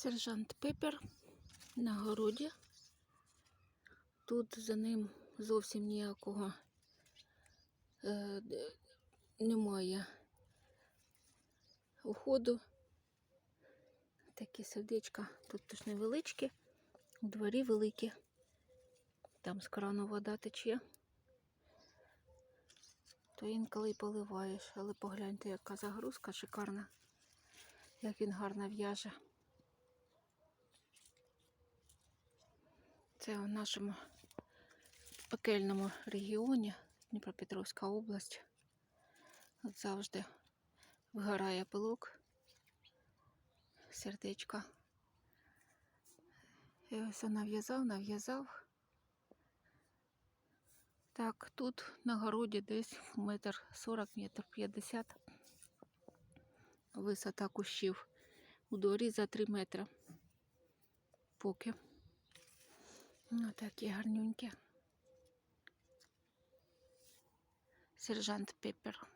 Сержант Пепер на городі. Тут за ним зовсім ніякого е, немає уходу. Такі сердечка тут теж невеличкі, у дворі великі. Там з крану вода тече. То інколи й поливаєш, але погляньте, яка загрузка шикарна, як він гарно в'яже. Це у нашому пекельному регіоні Дніпропетровська область. От завжди вигорає пилок, сердечка. І ось нав'язав, нав'язав. Так, тут на городі десь метр сорок, метр п'ятдесят. Висота кущів. У дворі за три метри. Поки. Ну, такі гарнюнькі. Сержант Пеппер.